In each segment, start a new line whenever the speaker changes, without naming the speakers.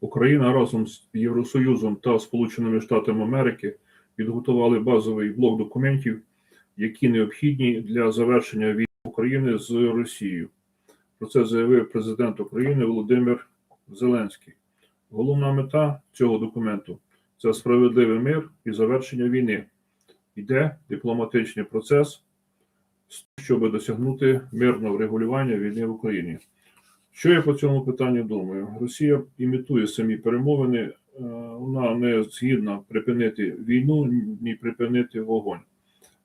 Україна разом з Євросоюзом та Сполученими Штатами Америки підготували базовий блок документів, які необхідні для завершення війни України з Росією. Про це заявив президент України Володимир Зеленський. Головна мета цього документу це справедливий мир і завершення війни. Йде дипломатичний процес, щоб досягнути мирного врегулювання війни в Україні. Що я по цьому питанню думаю? Росія імітує самі перемовини, е, вона не згідна припинити війну, ні припинити вогонь.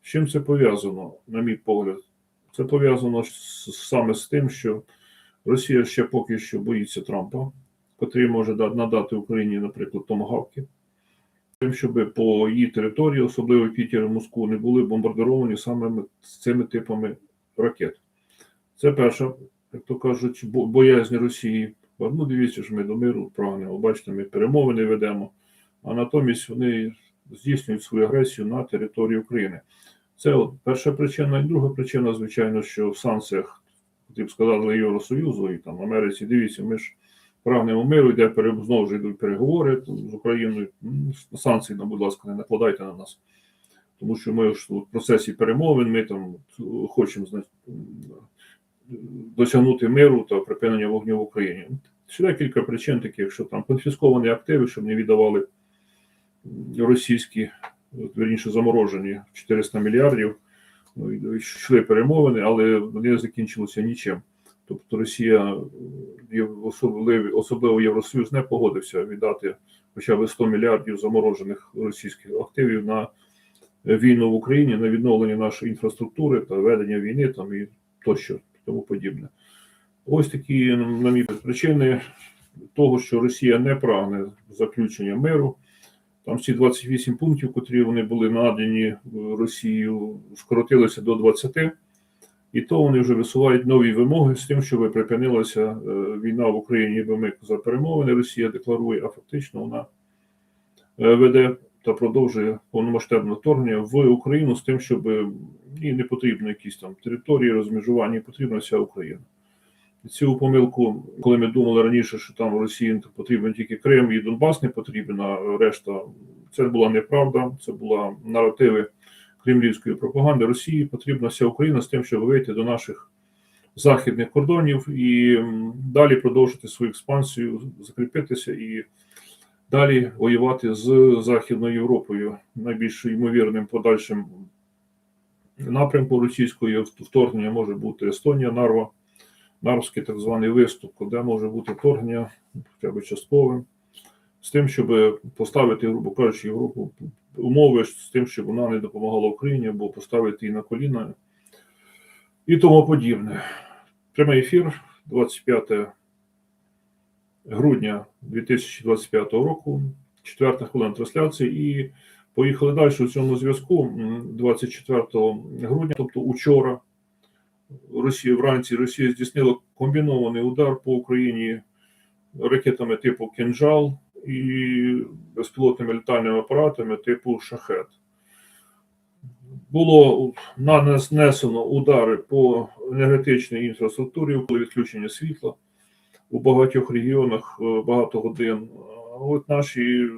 З чим це пов'язано, на мій погляд? Це пов'язано саме з тим, що Росія ще поки що боїться Трампа, котрий може надати Україні, наприклад, томагавки, тим, щоб по її території, особливо Пітер і Москву, не були бомбардировані саме з цими типами ракет. Це перша, як то кажуть, бо- боязнь Росії. Ну, дивіться, що ми до миру прагнемо. Бачите, ми перемовини ведемо, а натомість вони здійснюють свою агресію на території України. Це перша причина. І друга причина, звичайно, що в санкціях, ти б сказали, Євросоюзу і там Америці, дивіться, ми ж прагнемо миру, йде знову ж йдуть переговори з Україною. Санкції, ну, будь ласка, не накладайте на нас. Тому що ми ж в процесі перемовин, ми там хочемо досягнути миру та припинення вогню в Україні. Ще декілька причин таких, що там конфісковані активи, щоб не віддавали російські, от, вірніше заморожені 400 мільярдів. Ну, Йшли перемовини, але вони закінчилися нічим. Тобто Росія, е, особливо Євросоюз, не погодився віддати хоча б 100 мільярдів заморожених російських активів на війну в Україні, на відновлення нашої інфраструктури та ведення війни там і тощо тому подібне. Ось такі, на мій причини того, що Росія не прагне заключення миру. Там ці 28 пунктів, котрі вони були надані Росією, скоротилися до 20, і то вони вже висувають нові вимоги з тим, щоб припинилася е, війна в Україні, ніби ми за перемовини Росія декларує, а фактично вона е, веде та продовжує повномасштабне вторгнення в Україну з тим, щоб е, і не потрібно якісь там території розмежування, і потрібна вся Україна. І Цю помилку, коли ми думали раніше, що там Росії потрібен тільки Крим і Донбас не потрібен, а решта це була неправда, це була наративи кремлівської пропаганди. Росії потрібна вся Україна з тим, щоб вийти до наших західних кордонів і далі продовжити свою експансію, закріпитися і далі воювати з Західною Європою. Найбільш ймовірним подальшим напрямку російської вторгнення може бути Естонія, Нарва. Нарвський так званий виступ, де може бути вторгнення хоча б частковим, з тим, щоб поставити, грубо кажучи, Європу умови з тим, щоб вона не допомагала Україні, або поставити її на коліна і тому подібне. Прямий ефір 25 грудня 2025 року, четверта хвилина трансляції, і поїхали далі у цьому зв'язку 24 грудня, тобто учора. Росія вранці Росія здійснила комбінований удар по Україні ракетами типу «Кинжал» і безпілотними літальними апаратами типу Шахет. Було нанесено удари по енергетичній інфраструктурі, коли відключення світла у багатьох регіонах е, багато годин. От наші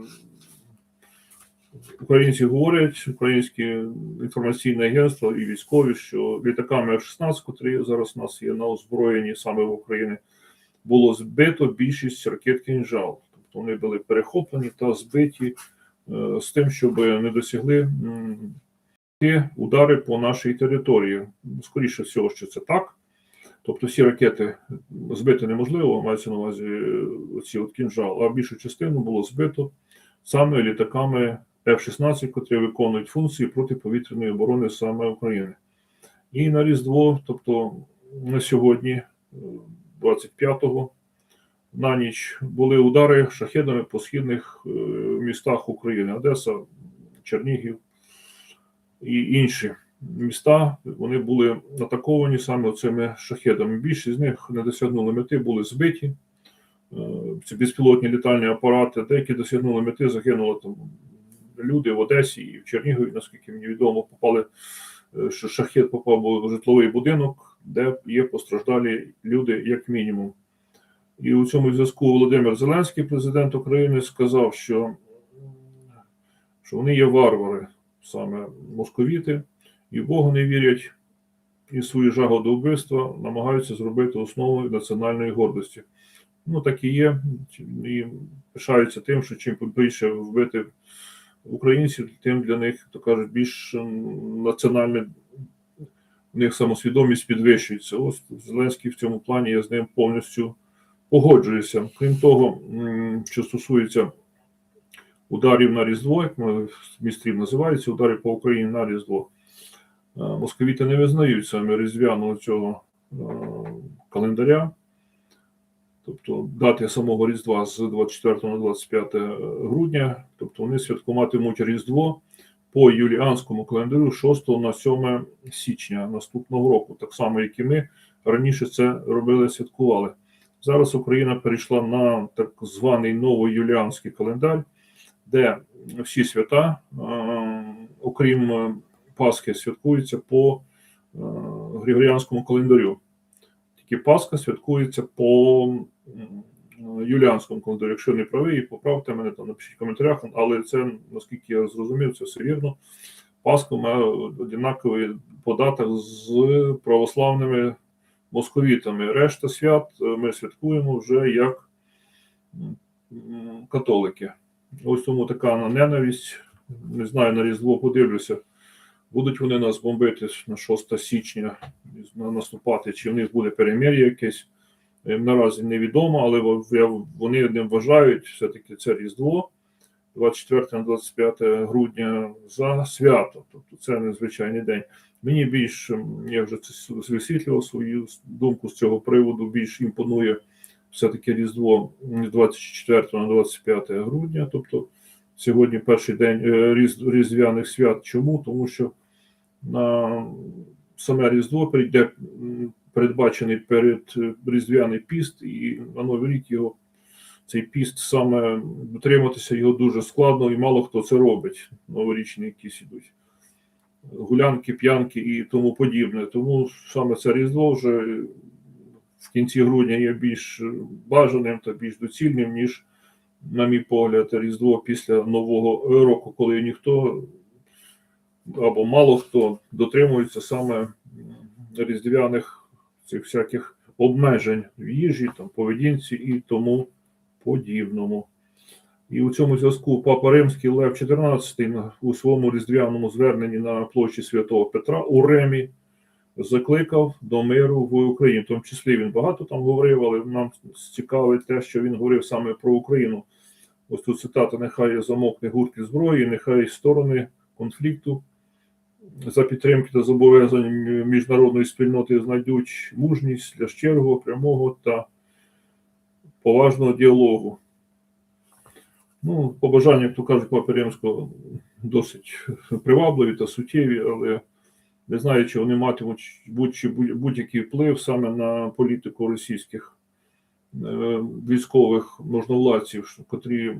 Українці говорять, українське інформаційне агентство і військові, що літаками F-16, котрі зараз у нас є на озброєнні саме в Україні, було збито більшість ракет «Кінжал». Тобто вони були перехоплені та збиті е, з тим, щоб не досягли удари по нашій території. Скоріше всього, що це так. Тобто всі ракети збити неможливо, мається на увазі е, оці от кінжал, а більшу частину було збито саме літаками F-16, котрі виконують функції протиповітряної оборони саме України. І на Різдво, тобто на сьогодні, е, 25-го, на ніч були удари шахедами по східних е, містах України: Одеса, Чернігів і інші міста. Вони були атаковані саме цими шахедами. Більшість з них не досягнули мети, були збиті. Е, Ці безпілотні літальні апарати, деякі досягнули мети, загинуло там люди в Одесі і в Чернігові, наскільки мені відомо, попали, е, що шахет попав у житловий будинок, де є постраждалі люди, як мінімум. І у цьому зв'язку Володимир Зеленський, президент України, сказав, що, що вони є варвари, саме московіти, і в Бога не вірять, і свою жагу до вбивства намагаються зробити основою національної гордості. Ну, так і є, і пишаються тим, що чим більше вбити українців, тим для них, то кажуть, більш національне в них самосвідомість підвищується. Ось Зеленський в цьому плані я з ним повністю погоджуюся. Крім того, що стосується ударів на Різдво, як ми в містрів називається, ударів по Україні на Різдво. Е, Московіти не визнають саме різдвяного цього е, календаря, тобто дати самого Різдва з 24 на 25 грудня, тобто вони святкуватимуть Різдво по юліанському календарю 6 на 7 січня наступного року, так само, як і ми раніше це робили, святкували. Зараз Україна перейшла на так званий новоюліанський календар, де всі свята, е, окрім е, Пасхи, святкуються по е, Григоріанському календарю. Тільки Пасха святкується по юліанському календарю. Якщо не правий, поправте мене там, напишіть в коментарях, але це, наскільки я зрозумів, це все вірно. Пасха має однаковий податок з православними московітами. Решта свят е, ми святкуємо вже як католики. Ось тому така ненависть. Не знаю, на Різдво подивлюся. Будуть вони нас бомбити на 6 січня, на- наступати, чи в них буде перемир'я якесь. Е, Наразі невідомо, але вони ним вважають все-таки це Різдво 24 на 25 грудня за свято. Тобто це незвичайний день. Мені більш, я вже це висвітлював свою думку з цього приводу, більш імпонує все-таки Різдво з 24 на 25 грудня. Тобто сьогодні перший день е, різдвяних свят. Чому? Тому що на саме Різдво прийде передбачений перед Різдвяний піст, і на Новий рік його цей піст саме дотриматися його дуже складно, і мало хто це робить. Новорічні якісь ідуть. Гулянки, п'янки і тому подібне. Тому саме це Різдво вже в кінці грудня є більш бажаним та більш доцільним, ніж, на мій погляд, Різдво після Нового року, коли ніхто або мало хто дотримується саме різдвяних цих всяких обмежень в їжі, там, поведінці і тому подібному. І у цьому зв'язку Папа Римський Лев XIV у своєму різдвяному зверненні на площі Святого Петра у Ремі закликав до миру в Україні. В тому числі він багато там говорив, але нам цікавить те, що він говорив саме про Україну. Ось тут цитата: нехай замовкне гурки зброї, нехай сторони конфлікту за підтримки та зобов'язань міжнародної спільноти знайдуть мужність для щирого, прямого та поважного діалогу. Ну, побажання, як то кажуть, Папи Римського досить привабливі та суттєві, але не знаю, чи вони матимуть будь-який вплив саме на політику російських військових можновладців, котрі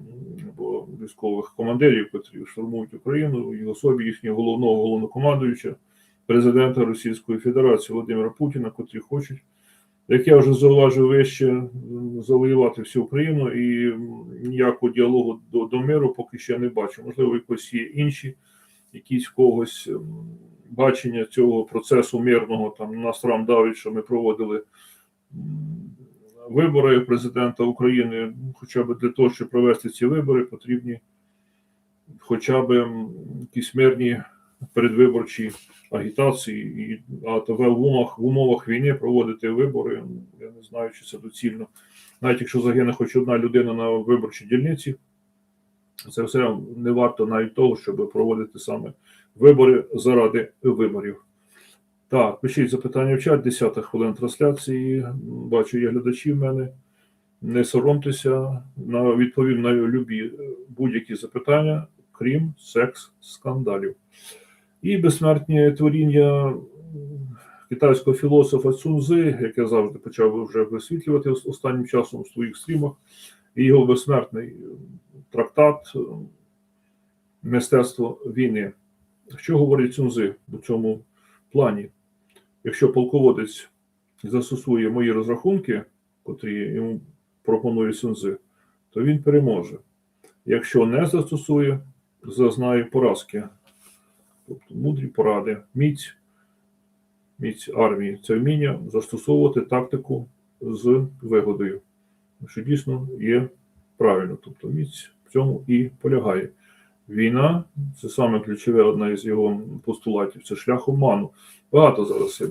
або військових командирів, котрі штурмують Україну, і особі їхнього головного головнокомандуюча, президента Російської Федерації Володимира Путіна, котрі хочуть, як я вже зауважив вище, завоювати всю Україну і ніякого діалогу до, до миру поки ще не бачу. Можливо, якось є інші, якісь когось бачення цього процесу мирного. Там нас рам давить, що ми проводили вибори президента України. Ну, Хоча б для того, щоб провести ці вибори, потрібні хоча б якісь мирні передвиборчі агітації, і а в умовах, в умовах війни проводити вибори. Я не знаю, чи це доцільно. Навіть якщо загине хоч одна людина на виборчій дільниці, це все не варто навіть того, щоб проводити саме вибори заради виборів. Так, пишіть запитання в чат, 10 хвилин трансляції. Бачу, є глядачі в мене. Не соромтеся, на відповім на любі е, будь-які запитання, крім секс-скандалів. І безсмертні творіння китайського філософа Цунзи, як я завжди почав вже висвітлювати останнім часом у своїх стрімах, і його безсмертний е, трактат е, Мистецтво війни. Що говорить Цунзи у цьому плані? Якщо полководець застосує мої розрахунки, котрі йому пропонує Сунзи, то він переможе. Якщо не застосує, зазнає поразки. Тобто мудрі поради, міць, міць армії це вміння застосовувати тактику з вигодою, що дійсно є правильно. Тобто міць в цьому і полягає. Війна це саме ключове, одна із його постулатів, це шлях обману. Багато зараз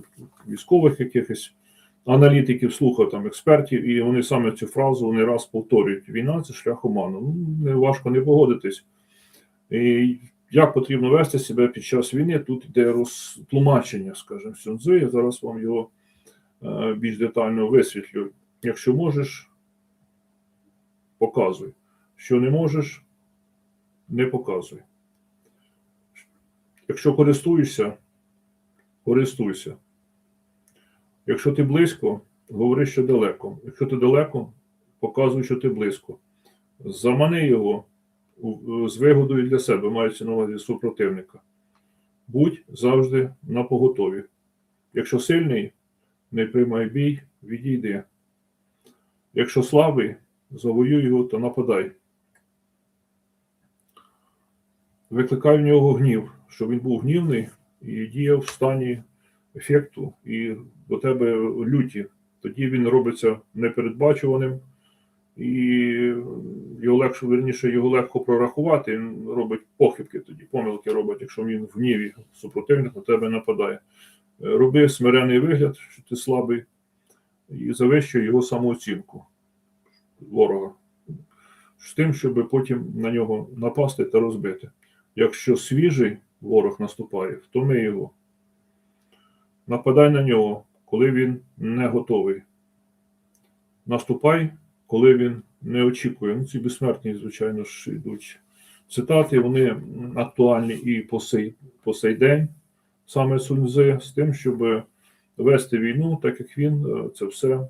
військових якихось аналітиків, слухав там експертів, і вони саме цю фразу не раз повторюють: війна це шлях обману. Ну, не важко не погодитись. І як потрібно вести себе під час війни? Тут йде розтлумачення, скажімо, Сюнзи. Я зараз вам його е, більш детально висвітлю. Якщо можеш, показуй. Що не можеш, не показуй. Якщо користуєшся, користуйся. Якщо ти близько, говори, що далеко. Якщо ти далеко, показуй, що ти близько. Замани його з вигодою для себе, мається на увазі супротивника. Будь завжди на поготові. Якщо сильний, не приймай бій, відійди. Якщо слабий, завоюй його та нападай. Викликай в нього гнів, щоб він був гнівний і діяв в стані ефекту і до тебе люті. Тоді він робиться непередбачуваним, і його легше, верніше, його легко прорахувати. Він робить похибки тоді, помилки робить, якщо він в гніві супротивник на тебе нападає. Роби смирений вигляд, що ти слабий, і завищуй його самооцінку ворога. З тим, щоб потім на нього напасти та розбити. Якщо свіжий ворог наступає, втоми його. Нападай на нього, коли він не готовий. Наступай, коли він не очікує. Ну, ці безсмертні, звичайно ж, йдуть цитати, вони актуальні і по сей, по сей день, саме Суньзи, з тим, щоб вести війну, так як він е, це все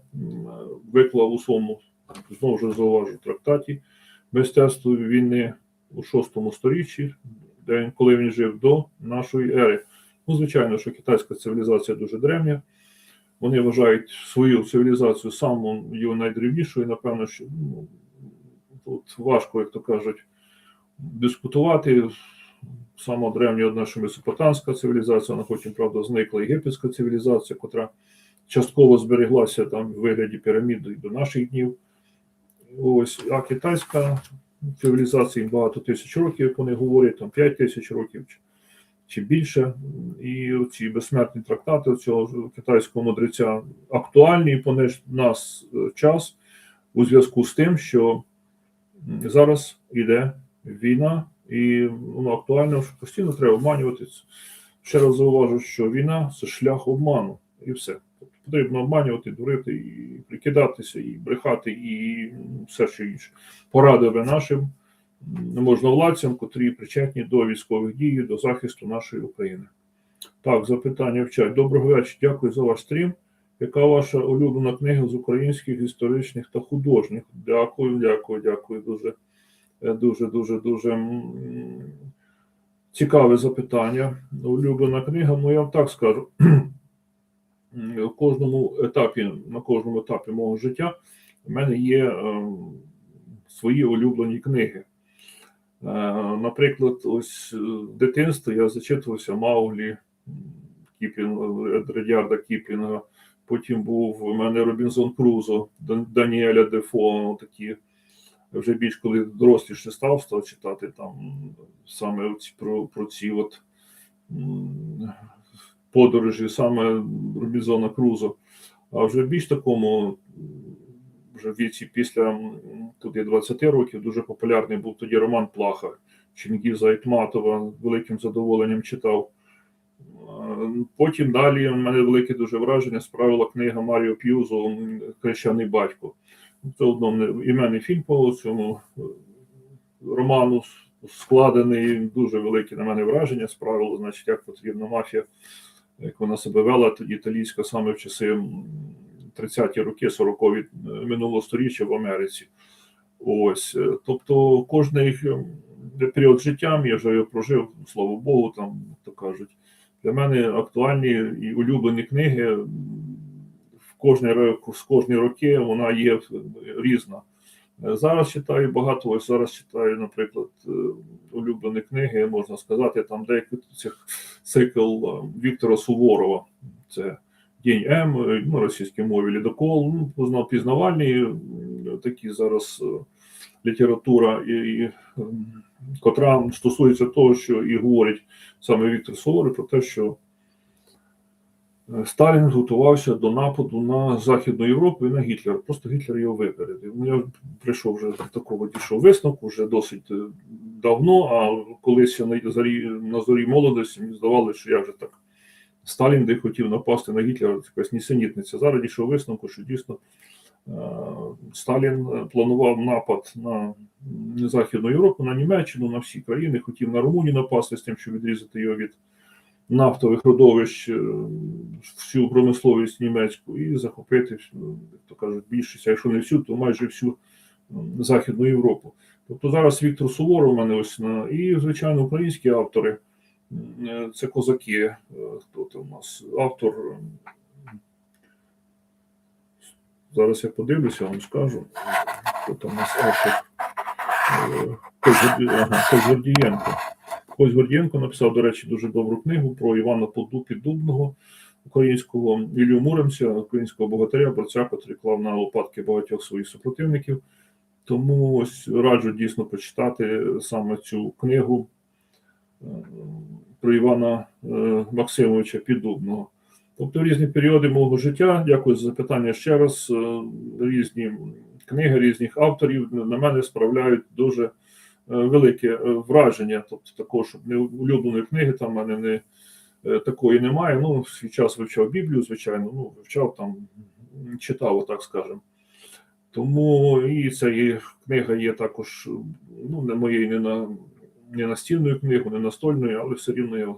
виклав у своєму, знову ж зауважу, трактаті мистецтво війни у шостому сторіччі, де коли він жив до нашої ери. Ну, звичайно, що китайська цивілізація дуже древня. Вони вважають свою цивілізацію самою найдревнішою. Напевно, що ну, тут важко, як то кажуть, дискутувати. Сама древня одна, що месопотамська цивілізація, вона потім, правда, зникла єгипетська цивілізація, котра частково збереглася там в вигляді пірамід до наших днів. Ось, а китайська цивілізація їм багато тисяч років, як вони говорять, там 5 тисяч років чи, чи більше. І ці безсмертні трактати цього китайського мудреця актуальні по нас е, час у зв'язку з тим, що зараз йде війна, і воно актуально, що постійно треба обманюватися. Ще раз зауважу, що війна це шлях обману, і все. Потрібно обманювати, дурити, і прикидатися, і брехати, і все що інше. Поради нашим можновладцям, котрі причетні до військових дій, до захисту нашої України. Так, запитання в чат. Доброго вечора. Дякую за ваш стрім. Яка ваша улюблена книга з українських історичних та художніх? Дякую, дякую, дякую. Дуже, е, дуже, дуже, дуже цікаве запитання. Улюблена книга, ну я вам так скажу. В кожному етапі, на кожному етапі мого життя в мене є е, свої улюблені книги. Е, наприклад, ось е, в дитинстві я зачитувався Мауглі м, Кіплінга. Потім був у мене Робінзон Крузо, Даніеля Дефо, такі вже більш коли доросліше став, став читати там саме про, про ці от подорожі, саме Робінзона Крузо. А вже в більш такому вже в віці після тут є 20 років дуже популярний був тоді Роман Плаха, Чингіза Айтматова, великим задоволенням читав. Потім далі в мене велике дуже враження справила книга Маріо П'юзо м, Хрещений батько. Це одно іменний фільм по цьому е, роману складений. Дуже велике на мене враження справило, значить, як потрібна мафія, як вона себе вела італійська саме в часи м, 30-ті роки, 40-ві е, минулого сторіччя в Америці. Ось, е, тобто, кожний період життя я вже його прожив, слава Богу, там то кажуть. Для мене актуальні і улюблені книги в кожні, з кожні роки вона є різна. Е, Зараз читаю багато, ось зараз читаю, наприклад, е, улюблені книги, можна сказати, там деякі цих цикл е, Віктора Суворова. Це День М, ну, російській мові лідокол, ну, пізнавальні такі зараз література, і, і, котра стосується того, що і говорить саме Віктор Суворов про те, що Сталін готувався до нападу на Західну Європу і на Гітлера. Просто Гітлер його випередив. Ну, Я прийшов вже до такого дійшов висновку вже досить е, давно, а колись я на зорі, на зорі молодості мені здавалося, що як же так. Сталін де хотів напасти на Гітлера, якась нісенітниця. Зараз дійшов висновку, що дійсно е, Сталін е, планував напад на Західну Європу, на Німеччину, на всі країни, хотів на Румунію напасти з тим, щоб відрізати його від нафтових родовищ, е, всю промисловість німецьку і захопити, ну, як то кажуть, більшість, а якщо не всю, то майже всю Західну Європу. Тобто зараз Віктор Суворов у мене ось на і, звичайно, українські автори. Е, Це козаки. Е, Хто там у нас автор? Зараз я подивлюся, вам скажу. Хто там у нас автор? Е, Кось Гордієнко. Написав, до речі, дуже добру книгу про Івана Поду- Піддубного, українського Ілью Муромця, українського богатиря, борця, котрий клав на лопатки багатьох своїх супротивників. Тому ось раджу дійсно почитати саме цю книгу е, про Івана е, Максимовича Піддубного. Тобто різні періоди мого життя, дякую за запитання ще раз. е, Різні книги різних авторів на мене справляють дуже велике е, враження. Тобто, щоб не улюбленої книги там в мене не е, такої немає. Ну, свій час вивчав Біблію, звичайно, ну, вивчав там, читав, так скажемо. Тому і ця книга є також, ну, не моєю, не на не настільною книгою, не настольною, але все рівно я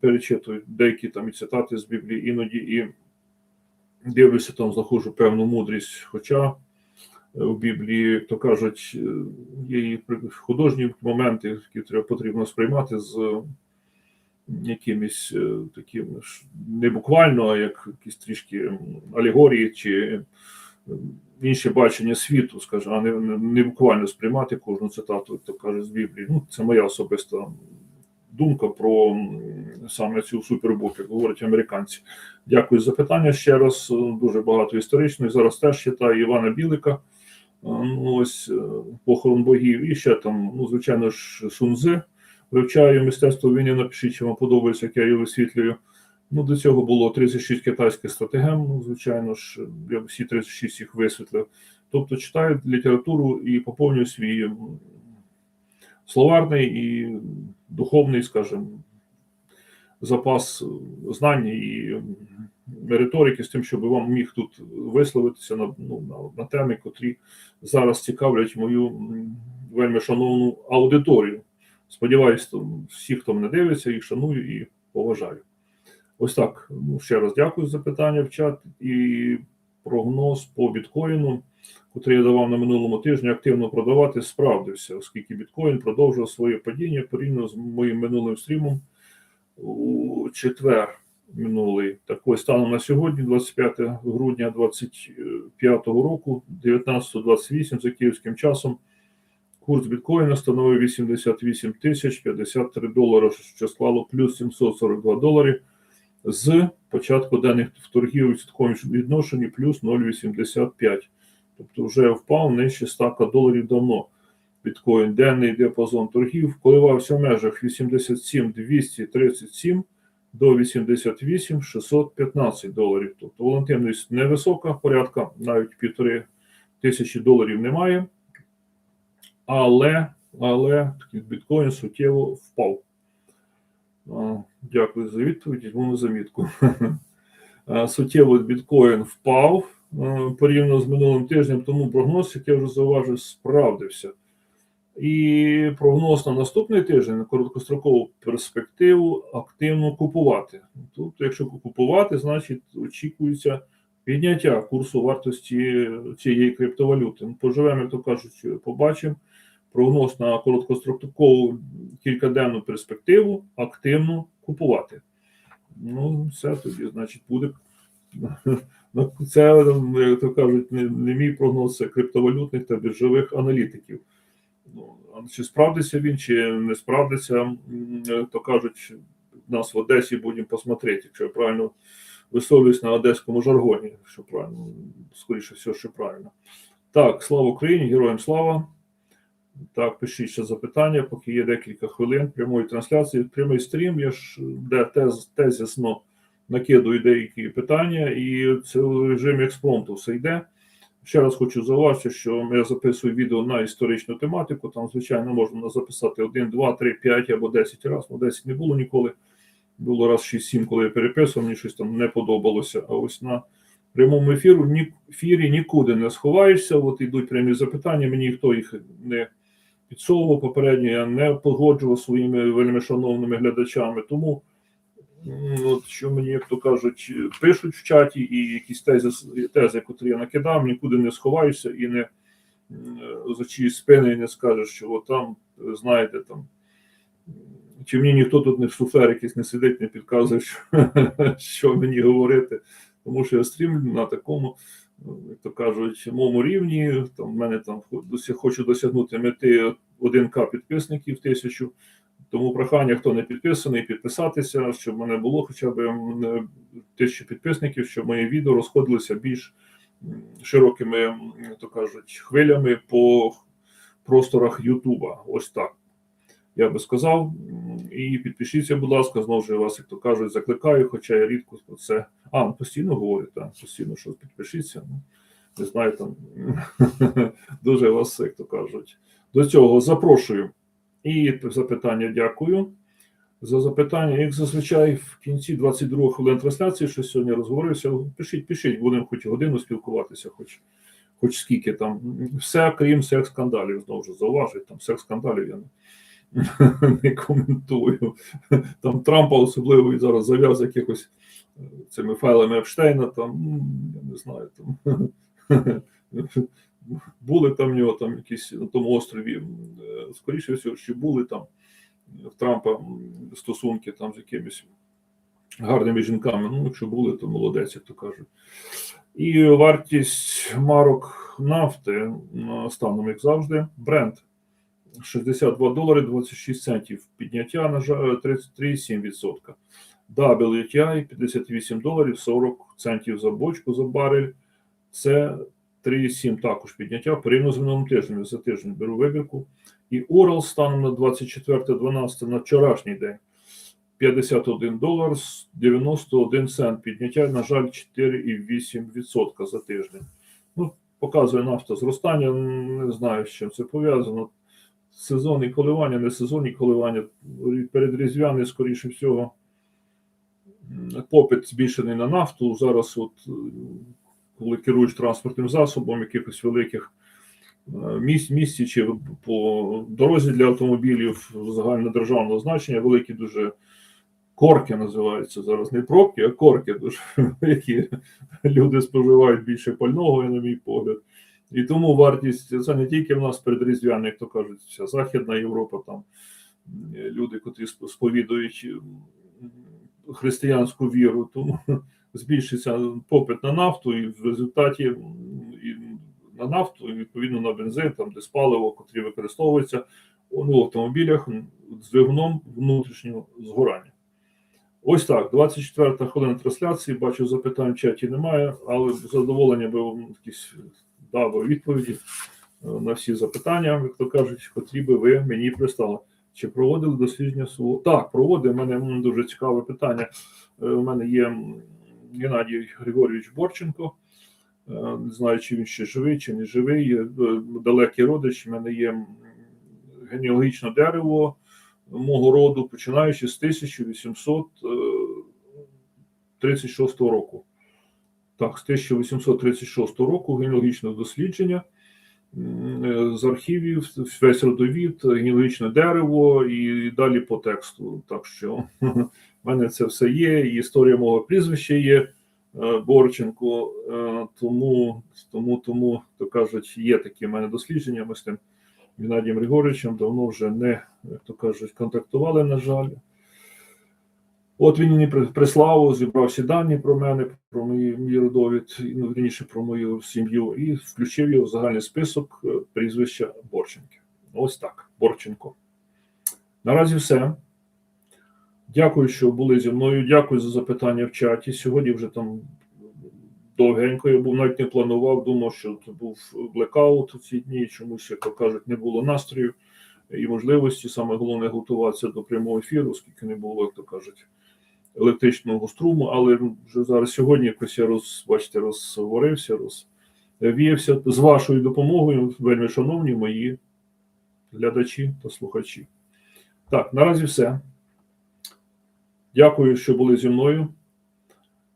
перечитую деякі там і цитати з Біблії, іноді і дивлюся, там знаходжу певну мудрість. Хоча е, в Біблії, як то кажуть, е, є і художні моменти, які треба потрібно сприймати з е, якимись е, такими ж не буквально, а як якісь трішки алегорії чи інше бачення світу, скажімо, а не, не, буквально сприймати кожну цитату, як то каже з Біблії. Ну, це моя особиста думка про саме цю супербук, як говорять американці. Дякую за питання ще раз. Дуже багато історичної. Зараз теж читаю Івана Білика. Ну, ось е, похорон богів, і ще там, ну, звичайно ж, Сунзи. Вивчаю мистецтво війни, напишіть, чи вам подобається, як я його висвітлюю. Ну, до цього було 36 китайських стратегем, ну, звичайно ж, я всі 36 їх висвітлив. Тобто читаю літературу і поповнюю свій словарний і духовний, скажімо, запас знань і риторики з тим, щоб вам міг тут висловитися на, ну, на, на теми, котрі зараз цікавлять мою вельми шановну аудиторію. Сподіваюсь, всі, хто мене дивиться, їх шаную і поважаю. Ось так. Ну, ще раз дякую за питання в чат і прогноз по біткоїну, котрий я давав на минулому тижні, активно продавати, справдився, оскільки біткоін продовжував своє падіння порівняно з моїм минулим стрімом у четвер минулий. Так ось станом на сьогодні, 25 грудня 2025 року, 19.28 за київським часом. Курс біткоїна становив 88 тисяч 53 долари, що склало плюс 742 долари з початку денних торгів у відсотковому відношенні плюс 0,85. Тобто вже впав нижче 100 доларів давно. Біткоін денний діапазон торгів коливався в межах 87 237 до 88 615 доларів. Тобто волатильність невисока, порядка навіть півтори тисячі доларів немає але, але біткоін суттєво впав. Дякую за відповідь. Візьму на замітку. Суттєво біткоін впав порівняно з минулим тижнем, тому прогноз, як я вже зауважив, справдився. І прогноз на наступний тиждень на короткострокову перспективу активно купувати. Тут, якщо купувати, значить очікується підняття курсу вартості цієї криптовалюти. Ну, Поживемо, як то кажуть, побачимо. Прогноз на короткострокову кількаденну перспективу активно купувати. Ну, все тоді, значить, буде Ну, Це, як то кажуть, не, мій прогноз, це криптовалютних та біржових аналітиків. Ну, чи справдиться він, чи не справдиться, е, то кажуть, нас в Одесі будемо посмотрети, якщо я правильно висловлююсь на одеському жаргоні, що правильно, скоріше все, що правильно. Так, слава Україні, героям слава. Так, пишіть ще запитання, поки є декілька хвилин прямої трансляції. Прямий стрім, я ж де тез, тезісно накидую деякі питання, і це в режимі експромту все йде. Ще раз хочу зауважити, що я записую відео на історичну тематику. Там, звичайно, можна записати 1, 2, 3, 5 або 10 разів. Ну, 10 не було ніколи. Було раз 6-7, коли я переписував, мені щось там не подобалося. А ось на прямому ефіру, ні, ефірі нікуди не сховаєшся. От йдуть прямі запитання, мені ніхто їх не підсовував попередньо, я не погоджував своїми вельми шановними глядачами. Тому, от, що мені, як то кажуть, пишуть в чаті і якісь тези, тези, котрі я накидав, нікуди не сховаєшся і не м, за чиїсь спини не скажеш, що от там, знаєте, там. Чи мені ніхто тут не суфлер якийсь не сидить, не підказує, що, що мені говорити, тому що я стрімлю на такому, ну, як то кажуть, моєму рівні. Там в мене там хочу досягнути мети 1К підписників тисячу. Тому прохання, хто не підписаний, підписатися, щоб мене було хоча б м, тисячу підписників, щоб мої відео розходилися більш широкими, то кажуть, хвилями по просторах Ютуба. Ось так. Я би сказав. І підпишіться, будь ласка, знову ж вас, як то кажуть, закликаю, хоча я рідко про це. А, ну, постійно говорю, так, постійно, що підпишіться. Ну, не знаю, там дуже вас, як то кажуть, до цього запрошую. І запитання дякую. За запитання, як зазвичай, в кінці 22 хвилин трансляції, що сьогодні розговорився, пишіть, пишіть, будемо хоч годину спілкуватися, хоч, хоч скільки там. Все, крім секс-скандалів, знову ж зауважую, там секс-скандалів я не, не коментую. Там Трампа особливо зараз зав'яз якихось е, цими файлами Епштейна, там, я не знаю, там. Були там в нього там якісь на тому острові, е, скоріше всього, що були там в Трампа стосунки там з якимись гарними жінками. Ну, якщо були, то молодець, як то кажуть. І вартість марок нафти станом, як завжди, бренд 62 долари 26 центів. Підняття на жаль 33,7%. WTI 58 доларів 40 центів за бочку за барель. Це 3,7 також підняття порівняно з минулим тижнем. За тиждень беру вибірку. І Урал станом на 24.12 на вчорашній день 51 долар 91 цент. Підняття, на жаль, 4,8% за тиждень. Ну, показує нафта зростання. Не знаю, з чим це пов'язано. Сезонні коливання, не сезонні коливання. Передрізвяний, скоріше всього, попит збільшений на нафту. Зараз, от, коли керуєш транспортним засобом якихось великих е, місць, місці чи по дорозі для автомобілів загальнодержавного значення, великі дуже корки називаються зараз. Не пробки, а корки дуже які люди споживають більше пального, на мій погляд. І тому вартість це не тільки в нас передріздвяний, як то кажуть, вся Західна Європа, там е, люди, котрі сповідують християнську віру, тому збільшиться попит на нафту, і в результаті і на нафту, і відповідно на бензин, там де паливо, котрі використовуються ну, автомобілях з двигуном внутрішнього згорання. Ось так, 24 хвилина трансляції. Бачу, запитань в чаті немає, але задоволення би вам якісь дав відповіді е, на всі запитання, як то кажуть, котрі би ви мені прислали. Чи проводили дослідження свого? Так, проводив. У мене дуже цікаве питання. Е, У мене є Геннадій Григорійович Борченко. Е, Не знаю, чи він ще живий, чи не живий. Е, Далекий родич. У мене є генеалогічне дерево мого роду, починаючи з 1836 року. Так, з 1836 року генеалогічне дослідження е, з архівів, весь родовід, генеалогічне дерево і далі по тексту. Так що в мене це все є, і історія мого прізвища є е, Борченко. е, Тому, тому, тому, то кажуть, є такі в мене дослідження. Ми з тим Геннадієм Григоровичем давно вже не, як то кажуть, контактували, на жаль. От він мені прислав, зібрав всі дані про мене, про мої, мій родовід, ну, вірніше, про мою сім'ю, і включив його в загальний список е, прізвища Борченки. Ось так, Борченко. Наразі все. Дякую, що були зі мною. Дякую за запитання в чаті. Сьогодні вже там довгенько. Я був навіть не планував, думав, що це був блекаут у ці дні. Чомусь, як то кажуть, не було настрою і можливості. Саме головне готуватися до прямого ефіру, оскільки не було, як то кажуть, електричного струму. Але вже зараз сьогодні якось я роз, бачите, розговорився, розвіявся з вашою допомогою, вельми шановні мої глядачі та слухачі. Так, наразі все. Дякую, що були зі мною.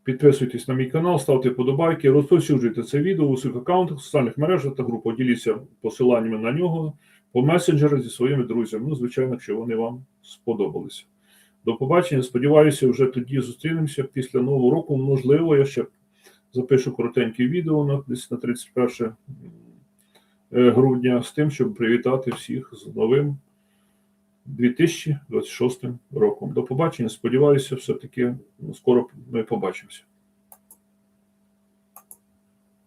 Підписуйтесь на мій канал, ставте подобайки, розповсюджуйте це відео у своїх аккаунтах, соціальних мережах та групах. Діліться посиланнями на нього по месенджерах зі своїми друзями. Ну, звичайно, якщо вони вам сподобалися. До побачення. Сподіваюся, вже тоді зустрінемося після нового року. Можливо, я ще запишу коротеньке відео на десь на 31 е, грудня з тим, щоб привітати всіх з новим 2026 роком. До побачення. Сподіваюся, все-таки ну, скоро ми побачимося.